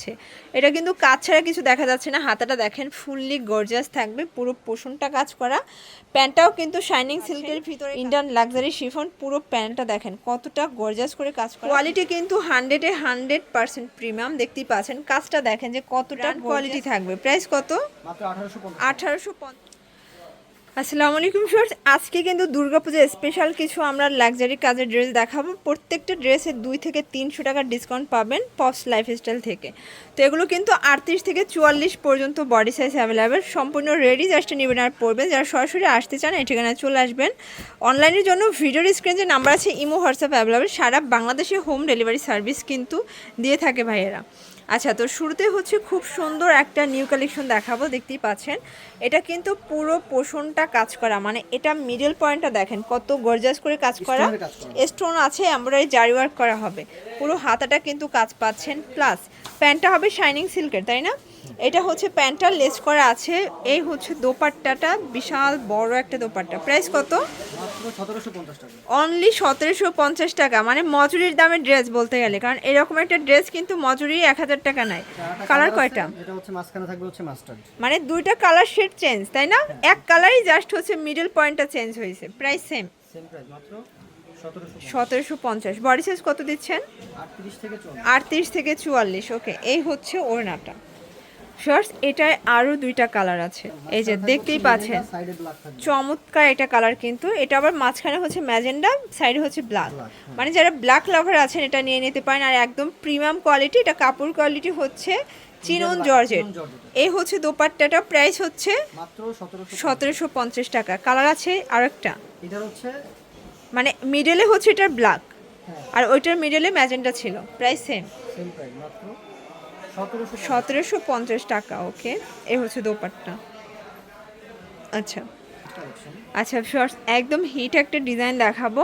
যাচ্ছে এটা কিন্তু কাজ ছাড়া কিছু দেখা যাচ্ছে না। হাতাটা দেখেন ফুললি গর্জাস থাকবে। পুরো পোষণটা কাজ করা। প্যান্টটাও কিন্তু শাইনিং সিল্কের ভিতরে ইন্ডিয়ান লাক্সারি শিফন পুরো প্যান্টটা দেখেন কতটা গর্জাস করে কাজ করা। কোয়ালিটি কিন্তু হান্ড্রেডে হান্ড্রেড পার্সেন্ট প্রিমিয়াম দেখতেই পাচ্ছেন। কাজটা দেখেন যে কতটা কোয়ালিটি থাকবে। প্রাইস কত? মাত্র আঠারোশো পঞ্চাশ। আঠারোশো আসসালামু আলাইকুম শর্টস আজকে কিন্তু দুর্গাপূজার স্পেশাল কিছু আমরা লাক্সারি কাজের ড্রেস দেখাবো। প্রত্যেকটা ড্রেসে দুই থেকে তিনশো টাকার ডিসকাউন্ট পাবেন পপস লাইফস্টাইল থেকে। তো এগুলো কিন্তু আটত্রিশ থেকে চুয়াল্লিশ পর্যন্ত বডি সাইজ অ্যাভেলেবেল সম্পূর্ণ রেডি জাস্ট নেবেন আর পড়বেন যারা সরাসরি আসতে চান, এই ঠিকানায় চলে আসবেন। অনলাইনের জন্য ভিডিওর স্ক্রিন যে নাম্বার আছে, ইমো হোয়াটসঅ্যাপ অ্যাভেলেবেল সারা বাংলাদেশে হোম ডেলিভারি সার্ভিস কিন্তু দিয়ে থাকে ভাইয়েরা। আচ্ছা তো শুরুতে হচ্ছে খুব সুন্দর একটা নিউ কালেকশন দেখাবো দেখতেই পাচ্ছেন। এটা কিন্তু পুরো পোষণটা কাজ করা মানে এটা মিডল পয়েন্টটা দেখেন কত গর্জাস করে কাজ করা। স্টোন আছে এমব্রয়ডারি জারি ওয়ার্ক করা হবে। পুরো হাতাটা কিন্তু কাজ পাচ্ছেন প্লাস প্যান্টটা হবে শাইনিং সিল্কের তাই না? এটা হচ্ছে প্যান্টটা লেস করা আছে। এই হচ্ছে দোপাট্টাটা বিশাল বড় একটা দোপাট্টা। প্রাইস কত? অনলি সতেরোশো পঞ্চাশ টাকা মানে মজুরির দামে ড্রেস বলতে গেলে। কারণ এরকম একটা ড্রেস কিন্তু মজুরি এক হাজার টাকা নেয়। কালার কয়টা? মানে দুইটা কালার শেড চেঞ্জ তাই না? এক কালারই জাস্ট হচ্ছে মিডল পয়েন্টটা চেঞ্জ হয়েছে। প্রাইস সেম সতেরোশো পঞ্চাশ। বডি সাইজ কত দিচ্ছেন? আটত্রিশ থেকে আটত্রিশ থেকে চুয়াল্লিশ ওকে এই হচ্ছে ওড়নাটা। শর্টস এটায় আরও দুইটা কালার আছে। এই যে দেখতেই পাচ্ছেন চমৎকার এটা কালার কিন্তু। এটা আবার মাঝখানে হচ্ছে ম্যাজেন্ডা সাইডে হচ্ছে ব্ল্যাক মানে যারা ব্ল্যাক লাভার আছেন এটা নিয়ে নিতে পারেন। আর একদম প্রিমিয়াম কোয়ালিটি এটা কাপড় কোয়ালিটি হচ্ছে চিনন জর্জেট এই হচ্ছে দোপাট্টাটা প্রাইস হচ্ছে সতেরোশো পঞ্চাশ। টাকা। কালার আছে আরেকটা এটার হচ্ছে মানে মিডলে হচ্ছে এটার ব্ল্যাক আর ওইটার মিডলে ম্যাজেন্টা ছিল। প্রাইস সেম সেম প্রাইস মাত্র সতেরোশো পঞ্চাশ টাকা ওকে এ হচ্ছে দোপাট্টা। আচ্ছা। আচ্ছা শর্টস একদম হিট একটা ডিজাইন দেখাবো।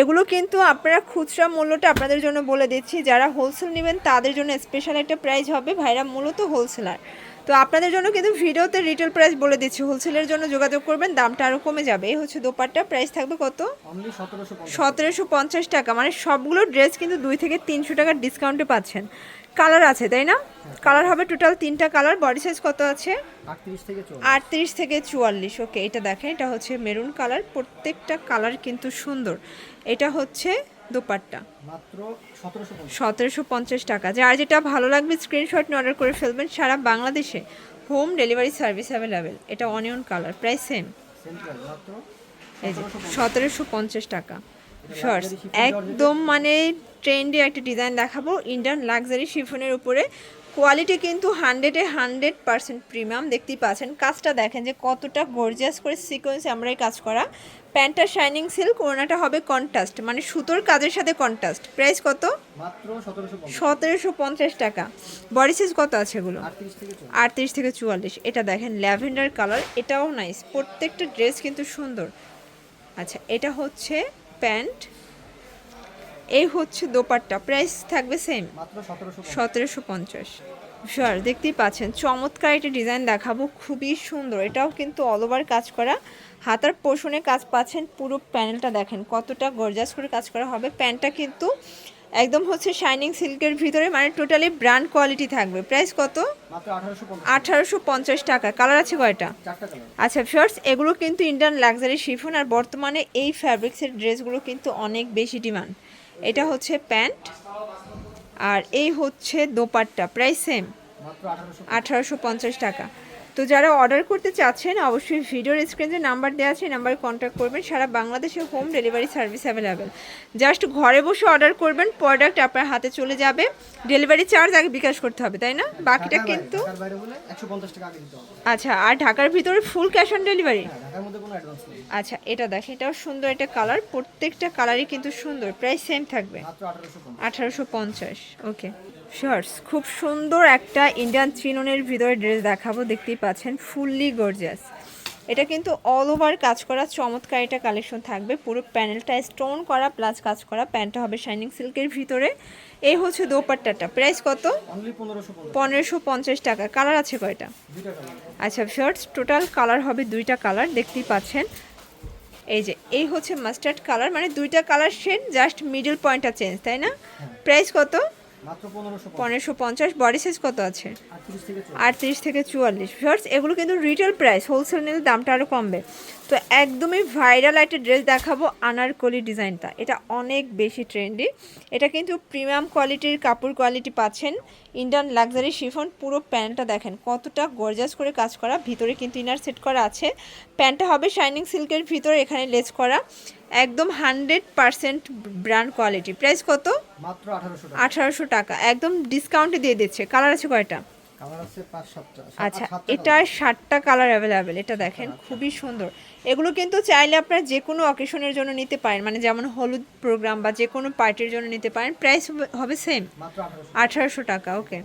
এগুলো কিন্তু আপনারা খুচরা মূল্যটা আপনাদের জন্য বলে দিচ্ছি। যারা হোলসেল নেবেন, তাদের জন্য স্পেশাল একটা প্রাইস হবে। ভাইরা মূলত হোলসেলার তো আপনাদের জন্য কিন্তু ভিডিওতে রিটেল প্রাইস বলে দিচ্ছি। হোলসেলের জন্য যোগাযোগ করবেন দামটা আরও কমে যাবে। এই হচ্ছে দোপাট্টা প্রাইস থাকবে কত? সতেরোশো পঞ্চাশ টাকা। মানে সবগুলো ড্রেস কিন্তু দুই থেকে তিনশো টাকার ডিসকাউন্টে পাচ্ছেন। কালার আছে তাই না? কালার হবে টোটাল তিনটা কালার বডি সাইজ কত আছে? আটত্রিশ থেকে চল্লিশ। আটত্রিশ থেকে চুয়াল্লিশ। ওকে এটা দেখেন এটা হচ্ছে মেরুন কালার প্রত্যেকটা কালার কিন্তু সুন্দর। এটা হচ্ছে দোপাট্টা। সতেরোশো পঞ্চাশ। টাকা। যার যেটা ভালো লাগবে স্ক্রিনশট নিয়ে অর্ডার করে ফেলবেন। সারা বাংলাদেশে হোম ডেলিভারি সার্ভিস অ্যাভেলেবেল এটা অনিয়ন কালার প্রায় সেম এই যে সতেরোশো পঞ্চাশ। টাকা। শর্টস একদম মানে ট্রেন্ডে একটা ডিজাইন দেখাবো। ইন্ডিয়ান লাক্সারি শিফনের উপরে কোয়ালিটি কিন্তু হান্ড্রেডে হান্ড্রেড পার্সেন্ট প্রিমিয়াম দেখতেই পাচ্ছেন। কাজটা দেখেন যে কতটা গর্জিয়াস করে সিকোয়েন্স আমরা এই কাজ করা। প্যান্টটা শাইনিং সিল্ক ওনাটা হবে কন্ট্রাস্ট মানে সুতোর কাজের সাথে কন্ট্রাস্ট প্রাইস কত? সতেরোশো পঞ্চাশ। টাকা। বডি সাইজ কত আছে এগুলো? আটত্রিশ থেকে চল্লিশ আটত্রিশ থেকে চুয়াল্লিশ। এটা দেখেন ল্যাভেন্ডার কালার এটাও নাইস প্রত্যেকটা ড্রেস কিন্তু সুন্দর। আচ্ছা এটা হচ্ছে প্যান্ট এই হচ্ছে দোপাট্টা প্রাইস থাকবে সেম সতেরোশো পঞ্চাশ। সতেরোশো দেখতেই পাচ্ছেন চমৎকার একটা ডিজাইন দেখাবো খুবই সুন্দর। এটাও কিন্তু অল ওভার কাজ করা। হাতার পোষণে কাজ পাচ্ছেন পুরো প্যানেলটা দেখেন কতটা গর্জাস করে কাজ করা হবে। প্যান্টটা কিন্তু একদম হচ্ছে শাইনিং সিল্কের ভিতরে মানে টোটালি ব্র্যান্ড কোয়ালিটি থাকবে। প্রাইস কত? আঠারোশো পঞ্চাশ। টাকা। কালার আছে কয়টা? আচ্ছা শর্টস এগুলো কিন্তু ইন্ডিয়ান লাক্সারি শিফন আর বর্তমানে এই ফ্যাব্রিক্সের ড্রেসগুলো কিন্তু অনেক বেশি ডিমান্ড এটা হচ্ছে প্যান্ট আর এই হচ্ছে দোপাট্টা প্রাইস সেম। আঠারোশো আঠারোশো পঞ্চাশ টাকা। তো যারা অর্ডার করতে চাচ্ছেন অবশ্যই ভিডিওর স্ক্রিনে নাম্বার দেওয়া আছে নাম্বারে কন্ট্যাক্ট করবেন। সারা বাংলাদেশে home delivery service available just ঘরে বসে অর্ডার করবেন প্রোডাক্ট আপনার হাতে চলে যাবে। ডেলিভারি চার্জ আগে বিকাশ করতে হবে তাই না? বাকিটা কিন্তু আচ্ছা আর ঢাকার ভিতরে ফুল ক্যাশ অন ডেলিভারি আচ্ছা এটা দেখেন এটাও সুন্দর একটা কালার প্রত্যেকটা কালারই কিন্তু সুন্দর প্রাইস সেম থাকবে। আঠারোশো পঞ্চাশ। ওকে শর্টস খুব সুন্দর একটা ইন্ডিয়ান চিননের ভিতরে ড্রেস দেখাবো দেখতেই পাচ্ছেন ফুললি গর্জিয়াস এটা কিন্তু অল ওভার কাজ করা চমৎকার একটা কালেকশন থাকবে পুরো প্যানেলটা স্টোন করা প্লাস কাজ করা প্যান্টটা হবে শাইনিং সিল্কের ভিতরে। এই হচ্ছে দোপাট্টাটা প্রাইস কত? পনেরোশো পঞ্চাশ। টাকা কালার আছে কয়টা? আচ্ছা শর্টস টোটাল কালার হবে দুইটা কালার দেখতেই পাচ্ছেন। এই যে এই হচ্ছে মাস্টার্ড কালার মানে দুইটা কালার শেড জাস্ট মিডল পয়েন্টটা চেঞ্জ তাই না? প্রাইস কত? মাত্র পনেরোশো পঞ্চাশ। বডি সাইজ কত আছে? আটত্রিশ থেকে আটত্রিশ থেকে চুয়াল্লিশ। ভিউয়ার্স এগুলো কিন্তু রিটেল প্রাইস হোলসেল নিলে দামটা আরও কমবে। তো একদমই ভাইরাল একটা ড্রেস দেখাবো আনারকলি ডিজাইনটা। এটা অনেক বেশি ট্রেন্ডি এটা কিন্তু প্রিমিয়াম কোয়ালিটির কাপড় কোয়ালিটি পাচ্ছেন। ইন্ডিয়ান লাক্সারি শিফন পুরো প্যান্টটা দেখেন কতটা গর্জাস করে কাজ করা। ভিতরে কিন্তু ইনার সেট করা আছে। প্যান্টটা হবে শাইনিং সিল্কের ভিতরে এখানে লেস করা। একদম hundred percent brand quality. Price কত? মাত্র আঠারোশো টাকা। একদম ডিসকাউন্টে দিয়ে দিচ্ছে। কালার আছে কয়টা? আচ্ছা এটার ষাটটা কালার অ্যাভেলেবেল এটা দেখেন খুবই সুন্দর। এগুলো কিন্তু চাইলে আপনারা যে কোনো অকেশনের জন্য নিতে পারেন। মানে যেমন হলুদ প্রোগ্রাম বা যে কোনো পার্টির জন্য নিতে পারেন। প্রাইস হবে সেম আঠারোশো টাকা। ওকে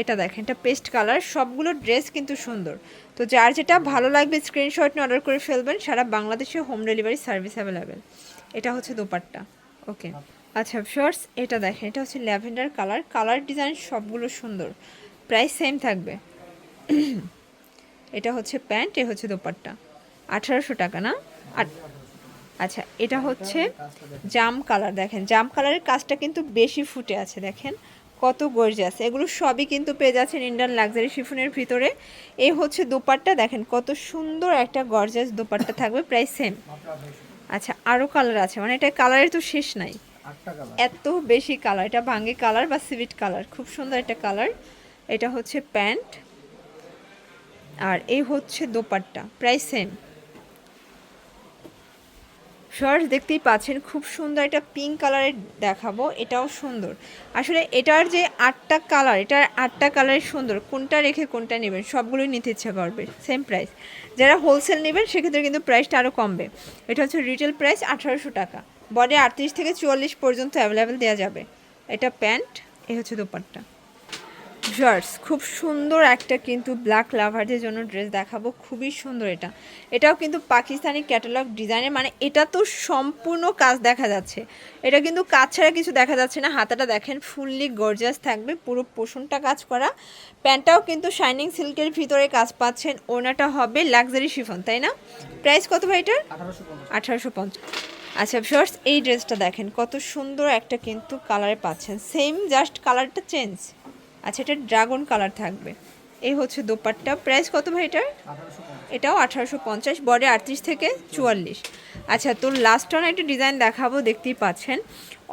এটা দেখেন, এটা পেস্ট কালার, সবগুলো ড্রেস কিন্তু সুন্দর। তো যার যেটা ভালো লাগবে স্ক্রিনশট নিয়ে অর্ডার করে ফেলবেন, সারা বাংলাদেশে হোম ডেলিভারি সার্ভিস অ্যাভেলেবেল এটা হচ্ছে দোপাট্টা ওকে আচ্ছা শর্টস এটা দেখেন, এটা হচ্ছে ল্যাভেন্ডার কালার কালার ডিজাইন সবগুলো সুন্দর। প্রাইস সেম থাকবে। এটা হচ্ছে প্যান্ট এ হচ্ছে দোপাট্টা। আঠারোশো টাকা, না? আচ্ছা এটা হচ্ছে জাম কালার দেখেন, জাম কালারের কাজটা কিন্তু বেশি ফুটে আছে, দেখেন। কত গর্জিয়াস এগুলো সবই কিন্তু পেয়ে যাচ্ছেন ইন্ডিয়ান লাক্সারি শিফনের ভিতরে। এই হচ্ছে দোপাট্টা দেখেন কত সুন্দর একটা গর্জিয়াস দোপাট্টা থাকবে প্রায় সেম আচ্ছা আরও কালার আছে মানে এটা কালারের তো শেষ নাই। এত বেশি কালার এটা ভাঙ্গে কালার বা সিভিট কালার খুব সুন্দর একটা কালার এটা হচ্ছে প্যান্ট। আর এই হচ্ছে দোপাট্টা প্রায় সেম শর্টস দেখতেই পাচ্ছেন, খুব সুন্দর একটা পিঙ্ক কালারের দেখাবো, এটাও সুন্দর। আসলে এটার যে আটটা কালার এটার আটটা কালার সুন্দর, কোনটা রেখে কোনটা নেবেন, সবগুলোই নিতে ইচ্ছা করবে সেম প্রাইস যারা হোলসেল নেবেন, সেক্ষেত্রে কিন্তু প্রাইসটা আরও কমবে। এটা হচ্ছে রিটেল প্রাইস আঠারোশো টাকা। বডি আটত্রিশ থেকে চুয়াল্লিশ পর্যন্ত অ্যাভেলেবেল দেওয়া যাবে। এটা প্যান্ট, এ হচ্ছে দোপাট্টা। জার্স খুব সুন্দর একটা কিন্তু ব্ল্যাক লাভারদের জন্য ড্রেস দেখাবো। খুবই সুন্দর এটা। এটাও কিন্তু পাকিস্তানি ক্যাটালগ ডিজাইনের মানে এটা তো সম্পূর্ণ কাজ দেখা যাচ্ছে। এটা কিন্তু কাজ ছাড়া কিছু দেখা যাচ্ছে না। হাতাটা দেখেন ফুললি গর্জাস থাকবে। পুরো পোষণটা কাজ করা। প্যান্টটাও কিন্তু শাইনিং সিল্কের ভিতরে কাজ পাচ্ছেন। ওনাটা হবে লাক্সারি শিফন তাই না? প্রাইস কত ভাই এটার? আঠারোশো পঞ্চাশ। আঠারোশো পঞ্চাশ। আচ্ছা শর্টস এই ড্রেসটা দেখেন। কত সুন্দর একটা কিন্তু কালারে পাচ্ছেন। সেম জাস্ট কালারটা চেঞ্জ আচ্ছা এটা ড্রাগন কালার থাকবে। এই হচ্ছে দোপাট্টা। প্রাইস কত ভাই এটার? এটাও আঠারোশো পঞ্চাশ, বডি আটত্রিশ থেকে চুয়াল্লিশ। আচ্ছা তো লাস্ট অন একটা ডিজাইন দেখাবো, দেখতেই পাচ্ছেন।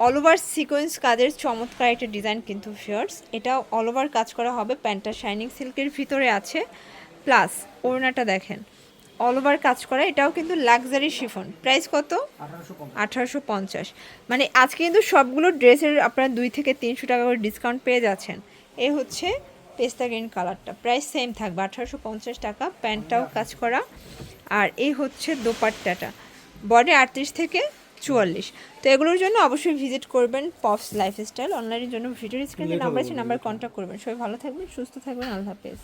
অল ওভার সিকোয়েন্স কাজের চমৎকার একটা ডিজাইন কিন্তু ফিয়ার্স এটা অল ওভার কাজ করা হবে, প্যান্টটা শাইনিং সিল্কের ভিতরে আছে। প্লাস ওড়নাটা দেখেন অল ওভার কাজ করা, এটাও কিন্তু লাক্সারি শিফন প্রাইস কত? আঠারোশো পঞ্চাশ। মানে আজকে কিন্তু সবগুলো ড্রেসের আপনারা দুই থেকে তিনশো টাকা করে ডিসকাউন্ট পেয়ে যাচ্ছেন। এ হচ্ছে পেস্তা গ্রিন কালারটা। প্রাইস সেম থাকবে আঠারোশো পঞ্চাশ টাকা। প্যান্টটাও কাজ করা। আর এই হচ্ছে দোপাট্টাটা। বডি আটত্রিশ থেকে চুয়াল্লিশ। তো এগুলোর জন্য অবশ্যই ভিজিট করবেন পপস লাইফস্টাইল অনলাইনের জন্য ভিডিও স্ক্রিনে নাম্বার আছে নাম্বার কন্ট্যাক্ট করবেন। সবাই ভালো থাকবেন সুস্থ থাকবেন। আল্লাহ হাফেজ।